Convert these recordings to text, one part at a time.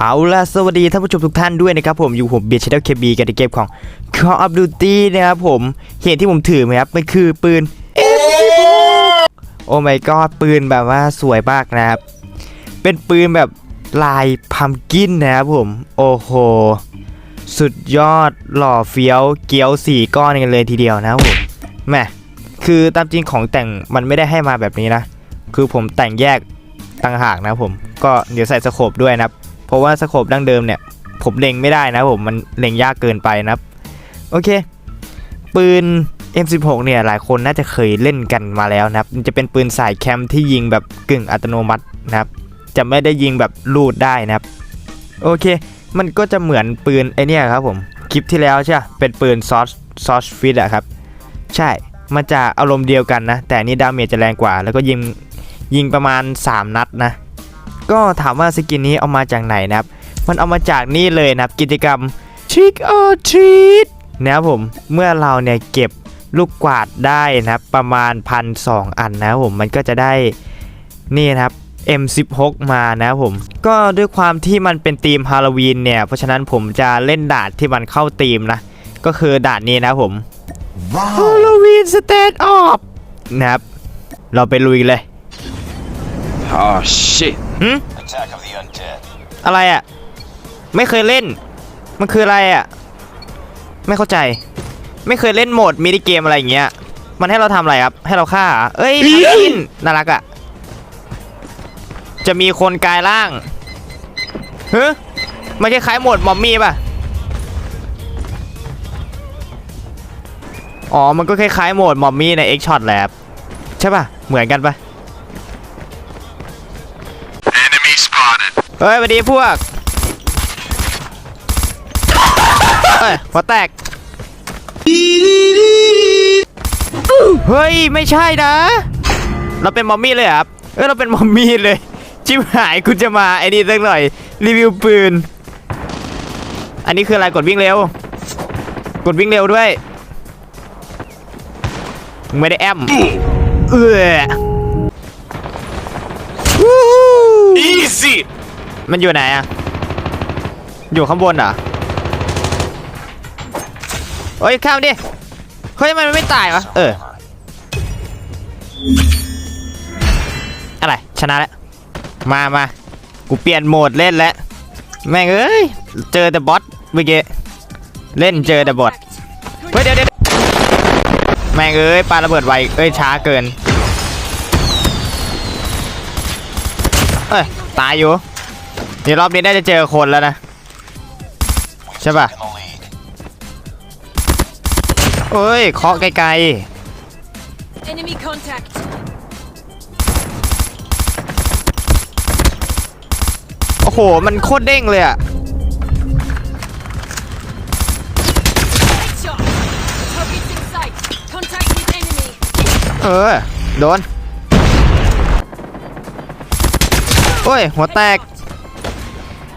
เอาล่ะสวัสดีท่านผู้ชมทุกท่านด้วยนะครับผมอยู่ผมเบียร์ช n น e l เคบีกันในเกมของ Call of Duty นะครับผมเห็นที่ผมถือไหมครับมันคือปืนโอ้ my god ปืนแบบว่าสวยมากนะครับ เป็นปืนแบบลายพัมกินนะครับผม โอ้โห สุดยอดหล่อเฟี้ยวเกี้ยวสี่ก้อนกันเลยทีเดียวนะครับผมแม่คือตามจริงของแต่งมันไม่ได้ให้มาแบบนี้นะ คือผมแต่งแยกต่างหากนะผม ก็เดี๋ยวใส่สโคปด้วยนะครับ ราะว่าสโคปดั้งเดิมเนี่ย ผมเล็งไม่ได้นะผมมันเล็งยากเกินไปนะโอเค ปืน M16 เนี่ยหลายคนน่าจะเคยเล่นกันมาแล้วนะครับจะเป็นปืนสายแคมที่ยิงแบบกึ่งอัตโนมัตินะครับ จะไม่ได้ยิงแบบลูดได้นะครับ โอเค มันก็จะเหมือนปืนไอเนี่ยครับผมคลิปที่แล้วใช่เป็นปืนซอสซอสฟิตอะครับ ใช่มันจะอารมณ์เดียวกันนะ แต่นนี่ดาเมจจะแรงกว่า แล้วก็ยิงยิงประมาณ 3 นัดนะ ก็ถามว่าสกินนี้เอามาจากไหนนะครับ มันเอามาจากนี่เลยนะครับกิจกรรม Trick or Treat นะครับผมเมื่อเราเนี่ยเก็บลูกกวาดได้นะครับประมาณพันสองอันนะครับผมมันก็จะได้นี่นะครับ M16 มานะครับผม ก็ด้วยความที่มันเป็นธีมฮาโลวีนเนี่ย เพราะฉะนั้นผมจะเล่นด่านที่มันเข้าธีมนะ ก็คือด่านนี้นะครับผมฮาโลวีนสเตทออฟนะครับ เราไปลุยเลย Oh shit. หืม Attack of the Undead. อะไรอะ่ะ ไม่เคยเล่น มันคืออะไรอะ่ะ ไม่เข้าใจ ไม่เคยเล่นโหมดมินิเกมอะไรอย่างเงี้ย มันให้เราทำอะไรครับ ให้เราฆ่าเหรอเอ้ยพักินน่ารักอะ่ะ จะมีคนกลายร่างเฮ้ยมันคล้ายๆโหมดมอมมี่ป่ะ อ๋อ มันก็คล้ายๆโหมดมอมมี่ใน X Shot แหละครับใช่ป่ะ เหมือนกันป่ะ เฮ้ยสวัสดีพวกเฮ้ยหัวแตก เฮ้ย ไม่ใช่นะ เราเป็นมอมมี่เลยเหรอครับ เออเราเป็นมอมมี่เลย จิบหายคุณจะมาไอ้นี่สักหน่อย รีวิวปืน อันนี้คืออะไรกดวิ่งเร็ว กดวิ่งเร็วด้วย ไม่ได้แอม เออ มันอยู่ไหนอะอยู่ข้างบนเหรอเฮ้ยข้ามดิ เฮ้ยทำไมมันไม่ตายวะ เออ อะไร ชนะแล้ว มามา กูเปลี่ยนโหมดเล่นแล้ว แม่งเอ้ย เจอแต่บอสเมื่อกี้ เล่นเจอแต่บอส เฮ้ยเดี๋ยวเดี๋ยวแม่งเอ้ยปาระเบิดไว เอ้ยช้าเกิน เอ้ยตายอยู่ เดี๋ยวรอบนี้น่าจะเจอคนแล้วนะ ใช่ป่ะ In the lead. เอ้ยเคาะไกล Enemy contact. ๆโอ้โห มันโคตรเด้งเลยอะ Headshot. Targets in sight. Contact with enemy. เออ โดน โอ้ย หัวแตก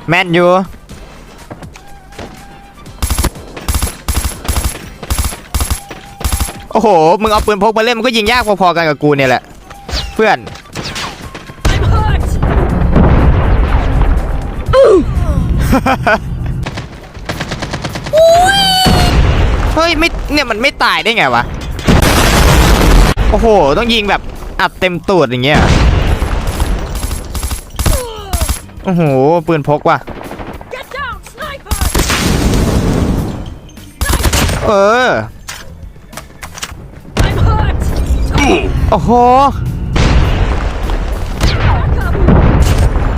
แมนอยู่โอ้โห มึงเอาปืนพกมาเล่นมันก็ยิงยากพอๆกันกับกูเนี่ยแหละ เพื่อน เฮ้ยไม่เนี่ยมันไม่ตายได้ไงวะ โอ้โห ต้องยิงแบบอัดเต็มตูดอย่างเงี้ย โอ้โห ปืนพกว่ะ เออ โอ้โห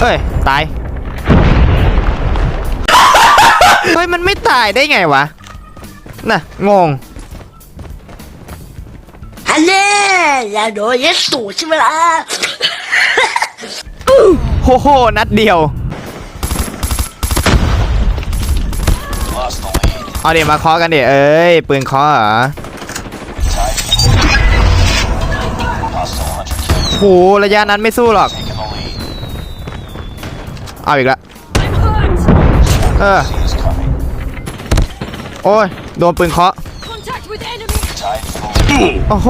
เอ้ย ตาย เฮ้ย มันไม่ตายได้ไงวะ น่ะ งงฮัลโหลยาโดนยัดสูใช่ไหมล่ะ โหโห นัดเดียว Lost the lead. เอาเดี๋ยวมาเคาะกันเดี๋ยวเอ้ย ปืนเคาะเหรอ Tied. Hostile hunter killed. โหระยะนั้นไม่สู้หรอก Taking the lead. เอาอีกละ I'm hurt. เออ Is coming. โอ้ย โดนปืนเคาะ Contact with enemy. Tied for the lead. โอ้โห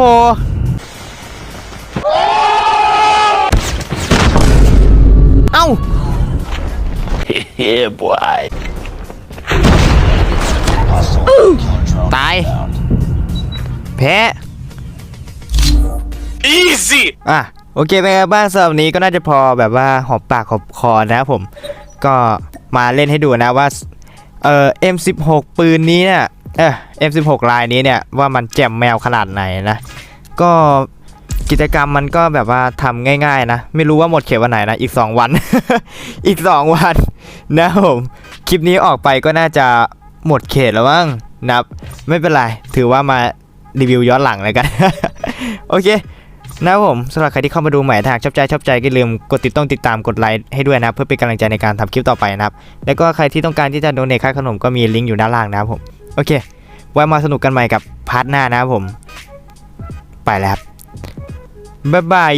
เอ้า Yeah, boy. Hostile killer drone ตาย down. แพ้ Easy. อะ โอเคเป็นไงบ้างสำหรับวันนี้ก็น่าจะพอแบบว่าหอบปากหอบคอนะครับผม ก็มาเล่นให้ดูนะว่า เอ่อ M16 ปืนนี้เนี่ยเออ M16 ลายนี้เนี่ยว่ามันแจ่มแมวขนาดไหนนะ ก็ กิจกรรมมันก็แบบว่าทำง่ายๆนะ ไม่รู้ว่าหมดเขตวันไหนนะ อีก 2 วัน อีก 2 วันนะครับผม คลิปนี้ออกไปก็น่าจะหมดเขตแล้วมั้งนะครับ ไม่เป็นไร ถือว่ามารีวิวย้อนหลังเลยกัน โอเคนะครับผมสำหรับใครที่เข้ามาดูใหม่ถ้าหากชอบใจชอบใจก็อย่าลืมกดติดต้องติดตามกดไลค์ให้ด้วยนะ เพื่อเป็นกำลังใจในการทำคลิปต่อไปนะครับ แล้วก็ใครที่ต้องการที่จะโดเนทค่าขนมก็มีลิงก์อยู่ด้านล่างนะครับผม โอเค ไว้มาสนุกกันใหม่กับพาร์ทหน้านะครับผม ไปแล้วครับ บ๊ายบาย